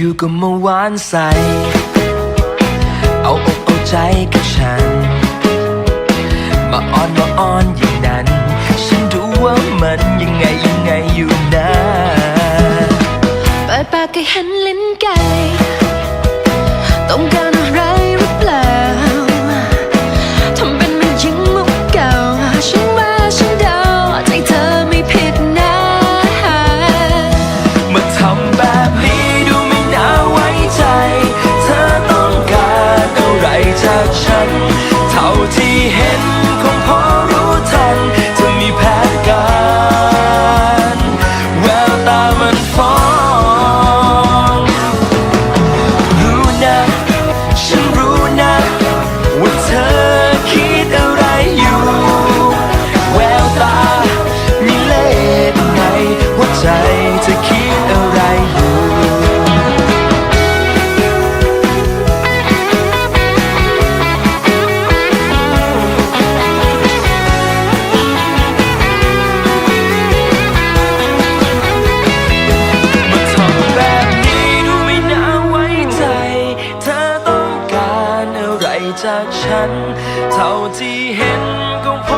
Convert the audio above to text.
อยู่ๆก็มาหวานใส เอาอกเอาใจกับฉัน มาอ้อนมาอ้อนอย่างนั้น ฉันรู้ว่ามันยังไงยังไงอยู่นะเปิดปากก็เห็นลิ้นไก่ จากฉัน เท่าที่เห็นก็พอ